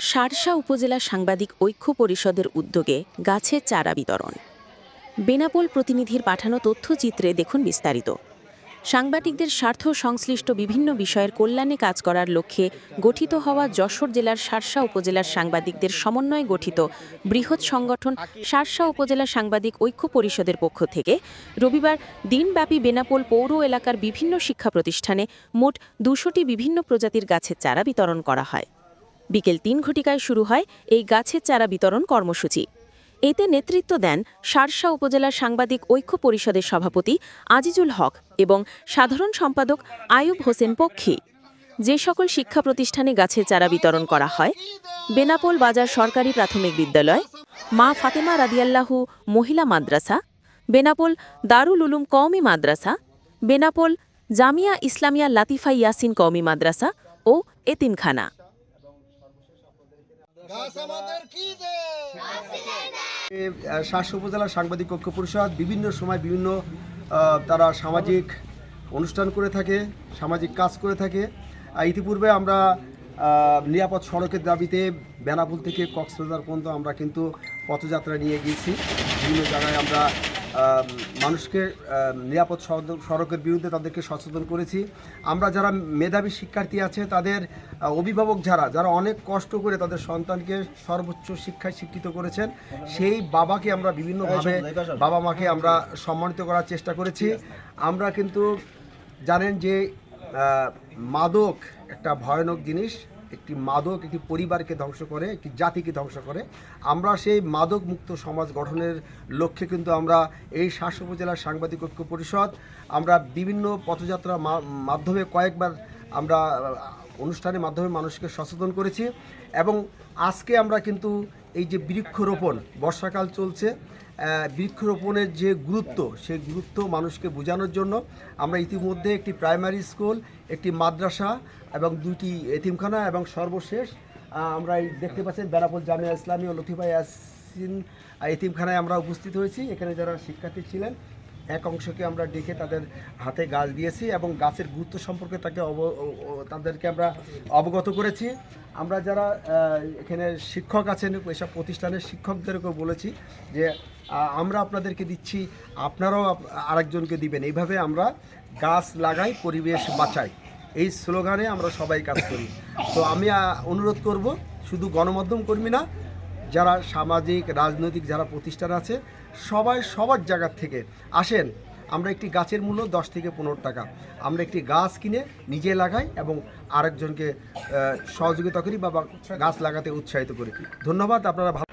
শার্শা উপজেলা সাংবাদিক ঐক্য পরিষদের উদ্যোগে গাছের চারা বিতরণ। বেনাপোল প্রতিনিধির পাঠানো তথ্যচিত্রে দেখুন বিস্তারিত। সাংবাদিকদের স্বার্থ সংশ্লিষ্ট বিভিন্ন বিষয়ের কল্যাণে কাজ করার লক্ষ্যে গঠিত হওয়া যশোর জেলার শার্শা উপজেলার সাংবাদিকদের সমন্বয়ে গঠিত বৃহৎ সংগঠন শার্শা উপজেলা সাংবাদিক ঐক্য পরিষদের পক্ষ থেকে রবিবার দিনব্যাপী বেনাপোল পৌর এলাকার বিভিন্ন শিক্ষা প্রতিষ্ঠানে মোট দুশোটি বিভিন্ন প্রজাতির গাছের চারা বিতরণ করা হয়। বিকেল তিন ঘটিকায় শুরু হয় এই গাছের চারা বিতরণ কর্মসূচি। এতে নেতৃত্ব দেন শার্শা উপজেলার সাংবাদিক ঐক্য পরিষদের সভাপতি আজিজুল হক এবং সাধারণ সম্পাদক আয়ুব হোসেন পক্ষী। যে সকল শিক্ষা প্রতিষ্ঠানে গাছের চারা বিতরণ করা হয়, বেনাপোল বাজার সরকারি প্রাথমিক বিদ্যালয়, মা ফাতেমা রাদিয়াল্লাহু মহিলা মাদ্রাসা, বেনাপোল দারুল উলুম কওমি মাদ্রাসা, বেনাপোল জামিয়া ইসলামিয়া লাতিফা ইয়াসিন কওমি মাদ্রাসা ও এতিমখানা। শাস উপজেলা সাংবাদিক কক্ষ পরিষদ বিভিন্ন সময় বিভিন্ন তারা সামাজিক অনুষ্ঠান করে থাকে, সামাজিক কাজ করে থাকে। ইতিপূর্বে আমরা নিরাপদ সড়কের দাবিতে বেনাপুল থেকে কক্সবাজার পর্যন্ত আমরা কিন্তু পথযাত্রা নিয়ে গিয়েছি। বিভিন্ন জায়গায় আমরা মানুষকে নিরাপদ সড়ক- সড়কের বিরুদ্ধে তাদেরকে সচেতন করেছি। আমরা যারা মেধাবী শিক্ষার্থী আছে তাদের অভিভাবক যারা যারা অনেক কষ্ট করে তাদের সন্তানকে সর্বোচ্চ শিক্ষায় শিক্ষিত করেছেন সেই বাবাকে আমরা বিভিন্নভাবে বাবা মাকে আমরা সম্মানিত করার চেষ্টা করেছি। আমরা কিন্তু জানেন যে মাদক একটা ভয়ানক জিনিস। একটি মাদক, একটি পরিবারকে ধ্বংস করে, একটি জাতিকে ধ্বংস করে। আমরা সেই মাদক মুক্ত সমাজ গঠনের লক্ষ্যে কিন্তু আমরা এই শাস উপজেলার সাংবাদিক ঐক্য পরিষদ, আমরা বিভিন্ন পথযাত্রার মাধ্যমে কয়েকবার আমরা অনুষ্ঠানের মাধ্যমে মানুষকে সচেতন করেছি এবং আজকে আমরা কিন্তু এই যে বৃক্ষরোপণ, বর্ষাকাল চলছে বৃক্ষরোপণের যে গুরুত্ব, সেই গুরুত্ব মানুষকে বোঝানোর জন্য আমরা ইতিমধ্যে একটি প্রাইমারি স্কুল, একটি মাদ্রাসা এবং দুইটি এতিমখানা এবং সর্বশেষ আমরা দেখতে পাচ্ছেন বেনাপোল জামিয়া ইসলামী ও লতিফা ইয়াসিন এতিমখানায় আমরা উপস্থিত হয়েছি। এখানে যারা শিক্ষার্থী ছিলেন এক অংশকে আমরা ডেকে তাদের হাতে গাছ দিয়েছি এবং গাছের গুরুত্ব সম্পর্কে তাকে অব তাদেরকে আমরা অবগত করেছি। আমরা যারা এখানে শিক্ষক আছেন, এসব প্রতিষ্ঠানের শিক্ষকদেরকে বলেছি যে আমরা আপনাদেরকে দিচ্ছি, আপনারাও আপ- আরেকজনকে দিবেন। এইভাবে আমরা গাছ লাগাই, পরিবেশ বাঁচাই। এই স্লোগানে আমরা সবাই কাজ করি। তো আমি অনুরোধ করব, শুধু গণমাধ্যম কর্মী না যারা সামাজিক, রাজনৈতিক যারা প্রতিষ্ঠান আছে, সবাই সবার জায়গার থেকে আসেন। আমরা একটি গাছের মূল্য দশ থেকে পনেরো টাকা। আমরা একটি গাছ কিনে নিজে লাগাই এবং আরেকজনকে সহযোগিতা করি বা গাছ লাগাতে উৎসাহিত করি। ধন্যবাদ, আপনারা ভালো